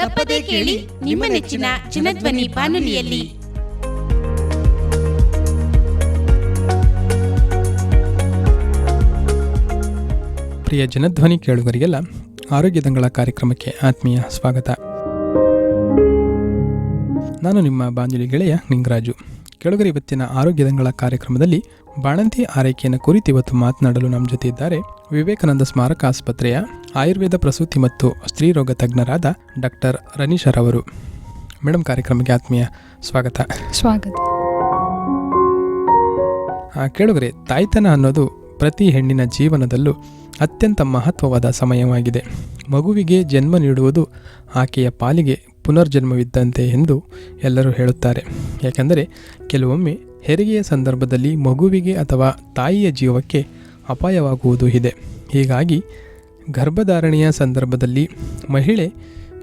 ತಪ್ಪದೇ ಕೇಳಿ ನಿಮ್ಮ ನೆಚ್ಚಿನ ಚಿನ್ನಧ್ವನಿ ಬಾನುಲಿಯಲ್ಲಿ. ಪ್ರಿಯ ಜನಧ್ವನಿ ಕೇಳುಗರಿಗೆಲ್ಲ ಆರೋಗ್ಯದಂಗಳ ಕಾರ್ಯಕ್ರಮಕ್ಕೆ ಆತ್ಮೀಯ ಸ್ವಾಗತ. ನಾನು ನಿಮ್ಮ ಬಾಂಜಲಿ ಗೆಳೆಯ ನಿಂಗರಾಜು. ಕೆಳಗರೆ ಇವತ್ತಿನ ಆರೋಗ್ಯದಂಗಳ ಕಾರ್ಯಕ್ರಮದಲ್ಲಿ ಬಾಣಂತಿ ಆರೈಕೆಯನ್ನು ಕುರಿತು ಇವತ್ತು ಮಾತನಾಡಲು ನಮ್ಮ ಜೊತೆ ಇದ್ದಾರೆ ವಿವೇಕಾನಂದ ಸ್ಮಾರಕ ಆಸ್ಪತ್ರೆಯ ಆಯುರ್ವೇದ ಪ್ರಸೂತಿ ಮತ್ತು ಸ್ತ್ರೀರೋಗ ತಜ್ಞರಾದ ಡಾಕ್ಟರ್ ರನೀಶರ್ ಅವರು. ಮೇಡಮ್ ಕಾರ್ಯಕ್ರಮಕ್ಕೆ ಆತ್ಮೀಯ ಸ್ವಾಗತ. ಸ್ವಾಗತ. ಕೇಳುಗರೆ ತಾಯ್ತನ ಅನ್ನೋದು ಪ್ರತಿ ಹೆಣ್ಣಿನ ಜೀವನದಲ್ಲೂ ಅತ್ಯಂತ ಮಹತ್ವವಾದ ಸಮಯವಾಗಿದೆ. ಮಗುವಿಗೆ ಜನ್ಮ ನೀಡುವುದು ಆಕೆಯ ಪಾಲಿಗೆ ಪುನರ್ಜನ್ಮವಿದ್ದಂತೆ ಎಂದು ಎಲ್ಲರೂ ಹೇಳುತ್ತಾರೆ. ಯಾಕೆಂದರೆ ಕೆಲವೊಮ್ಮೆ ಹೆರಿಗೆಯ ಸಂದರ್ಭದಲ್ಲಿ ಮಗುವಿಗೆ ಅಥವಾ ತಾಯಿಯ ಜೀವಕ್ಕೆ ಅಪಾಯವಾಗುವುದು ಇದೆ. ಹೀಗಾಗಿ ಗರ್ಭಧಾರಣೆಯ ಸಂದರ್ಭದಲ್ಲಿ ಮಹಿಳೆ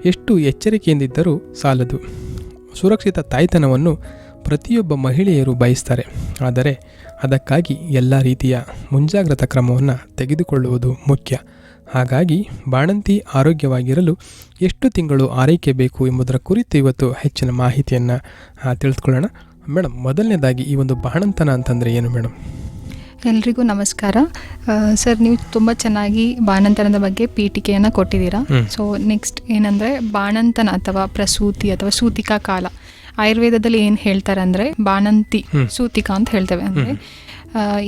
ಎಷ್ಟು ಎಚ್ಚರಿಕೆಯಿಂದಿದ್ದರೂ ಸಾಲದು. ಸುರಕ್ಷಿತ ತಾಯ್ತನವನ್ನು ಪ್ರತಿಯೊಬ್ಬ ಮಹಿಳೆಯರು ಬಯಸ್ತಾರೆ. ಆದರೆ ಅದಕ್ಕಾಗಿ ಎಲ್ಲ ರೀತಿಯ ಮುಂಜಾಗ್ರತಾ ಕ್ರಮವನ್ನು ತೆಗೆದುಕೊಳ್ಳುವುದು ಮುಖ್ಯ. ಹಾಗಾಗಿ ಬಾಣಂತಿ ಆರೋಗ್ಯವಾಗಿರಲು ಎಷ್ಟು ತಿಂಗಳು ಆರೈಕೆ ಬೇಕು ಎಂಬುದರ ಕುರಿತು ಇವತ್ತು ಹೆಚ್ಚಿನ ಮಾಹಿತಿಯನ್ನು ತಿಳಿದುಕೊಳ್ಳೋಣ. ಮೇಡಮ್ ಮೊದಲನೇದಾಗಿ ಈ ಒಂದು ಬಾಣಂತನ ಅಂತಂದರೆ ಏನು ಮೇಡಮ್ ಎಲ್ರಿಗೂ ನಮಸ್ಕಾರ. ಸರ್ ನೀವು ತುಂಬ ಚೆನ್ನಾಗಿ ಬಾಣಂತನದ ಬಗ್ಗೆ ಪೀಠಿಕೆಯನ್ನು ಕೊಟ್ಟಿದ್ದೀರಾ. ಸೊ ನೆಕ್ಸ್ಟ್ ಏನಂದರೆ ಬಾಣಂತನ ಅಥವಾ ಪ್ರಸೂತಿ ಅಥವಾ ಸೂತಿಕಾ ಕಾಲ. ಆಯುರ್ವೇದದಲ್ಲಿ ಏನು ಹೇಳ್ತಾರೆ ಅಂದರೆ ಬಾಣಂತಿ ಸೂತಿಕಾ ಅಂತ ಹೇಳ್ತೇವೆ ಅಂದರೆ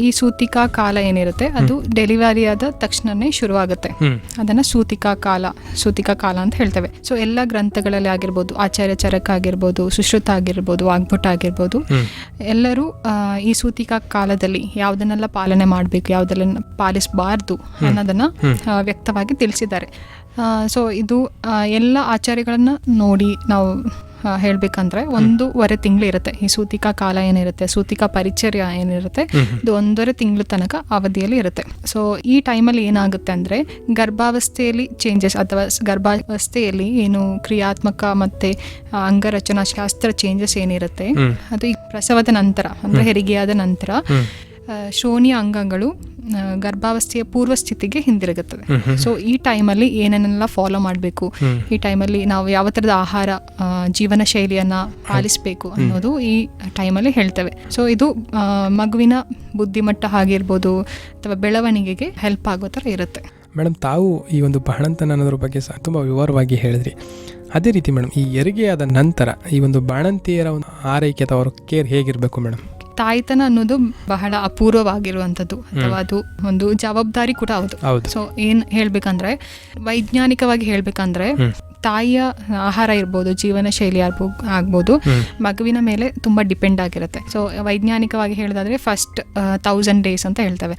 ಈ ಸೂತಿಕಾ ಕಾಲ ಏನಿರುತ್ತೆ ಅದು ಡೆಲಿವರಿ ಆದ ತಕ್ಷಣನೇ ಶುರುವಾಗುತ್ತೆ. ಅದನ್ನ ಸೂತಿಕಾ ಕಾಲ ಸೂತಿಕಾ ಕಾಲ ಅಂತ ಹೇಳ್ತೇವೆ. ಸೊ ಎಲ್ಲ ಗ್ರಂಥಗಳಲ್ಲಿ ಆಗಿರ್ಬೋದು ಆಚಾರ್ಯ ಚರಕ ಆಗಿರ್ಬೋದು ಸುಶ್ರುತ ಆಗಿರ್ಬೋದು ವಾಗ್ಭಟ ಆಗಿರ್ಬೋದು ಎಲ್ಲರೂ ಈ ಸೂತಿಕಾ ಕಾಲದಲ್ಲಿ ಯಾವುದನ್ನೆಲ್ಲ ಪಾಲನೆ ಮಾಡಬೇಕು ಯಾವುದೆಲ್ಲ ಪಾಲಿಸಬಾರ್ದು ಅನ್ನೋದನ್ನು ವ್ಯಕ್ತವಾಗಿ ತಿಳಿಸಿದ್ದಾರೆ. ಸೊ ಇದು ಎಲ್ಲ ಆಚಾರ್ಯಗಳನ್ನು ನೋಡಿ ನಾವು ಹೇಳ್ಬೇಕಂದ್ರೆ ಒಂದೂವರೆ ತಿಂಗಳು ಇರುತ್ತೆ. ಈ ಸೂತಿಕಾ ಕಾಲ ಏನಿರುತ್ತೆ ಸೂತಿಕಾ ಪರಿಚರ್ಯ ಏನಿರುತ್ತೆ ಇದು ಒಂದೂವರೆ ತಿಂಗಳ ತನಕ ಅವಧಿಯಲ್ಲಿ ಇರುತ್ತೆ. ಸೊ ಈ ಟೈಮಲ್ಲಿ ಏನಾಗುತ್ತೆ ಅಂದರೆ ಗರ್ಭಾವಸ್ಥೆಯಲ್ಲಿ ಚೇಂಜಸ್ ಅಥವಾ ಗರ್ಭಾವಸ್ಥೆಯಲ್ಲಿ ಏನು ಕ್ರಿಯಾತ್ಮಕ ಮತ್ತು ಅಂಗರಚನಾ ಶಾಸ್ತ್ರ ಚೇಂಜಸ್ ಏನಿರುತ್ತೆ ಅದು ಈ ಪ್ರಸವದ ನಂತರ ಅಂದರೆ ಹೆರಿಗೆಯಾದ ನಂತರ ಶೋಣಿಯ ಅಂಗಗಳು ಗರ್ಭಾವಸ್ಥೆಯ ಪೂರ್ವ ಸ್ಥಿತಿಗೆ ಹಿಂದಿರುಗುತ್ತದೆ. ಸೊ ಈ ಟೈಮಲ್ಲಿ ಏನನ್ನೆಲ್ಲ ಫಾಲೋ ಮಾಡಬೇಕು. ಈ ಟೈಮಲ್ಲಿ ನಾವು ಯಾವ ಥರದ ಆಹಾರ ಜೀವನ ಶೈಲಿಯನ್ನು ಪಾಲಿಸಬೇಕು ಅನ್ನೋದು ಈ ಟೈಮಲ್ಲಿ ಹೇಳ್ತೇವೆ. ಸೊ ಇದು ಮಗುವಿನ ಬುದ್ಧಿಮಟ್ಟ ಆಗಿರ್ಬೋದು ಅಥವಾ ಬೆಳವಣಿಗೆಗೆ ಹೆಲ್ಪ್ ಆಗೋ ಥರ ಇರುತ್ತೆ. ಮೇಡಮ್ ತಾವು ಈ ಒಂದು ಬಾಣಂತನ ಅನ್ನೋದ್ರ ಬಗ್ಗೆ ಸಹ ತುಂಬ ವಿವರವಾಗಿ ಹೇಳಿದ್ರಿ. ಅದೇ ರೀತಿ ಮೇಡಮ್ ಈ ಹೆರಿಗೆಯಾದ ನಂತರ ಈ ಒಂದು ಬಾಣಂತಿಯರ ಒಂದು ಆರೈಕೆ ಅಥವಾ ಅವ್ರ ಕೇರ್ ಹೇಗಿರಬೇಕು ಮೇಡಮ್? ತಾಯ್ತನ ಅನ್ನೋದು ಬಹಳ ಅಪೂರ್ವವಾಗಿರುವಂಥದ್ದು. ಅಥವಾ ಅದು ಒಂದು ಜವಾಬ್ದಾರಿ ಕೂಡ ಹೌದು. ಸೊ ಏನ್ ಹೇಳ್ಬೇಕಂದ್ರೆ ವೈಜ್ಞಾನಿಕವಾಗಿ ಹೇಳ್ಬೇಕಂದ್ರೆ. ತಾಯಿಯ ಆಹಾರ ಇರ್ಬೋದು ಜೀವನ ಶೈಲಿ ಆಗ್ಬೋ ಆಗ್ಬೋದು ಮಗುವಿನ ಮೇಲೆ ತುಂಬಾ ಡಿಪೆಂಡ್ ಆಗಿರುತ್ತೆ. ಸೊ ವೈಜ್ಞಾನಿಕವಾಗಿ ಹೇಳೋದಾದ್ರೆ ಫಸ್ಟ್ ತೌಸಂಡ್ ಡೇಸ್ ಅಂತ ಹೇಳ್ತವೆ.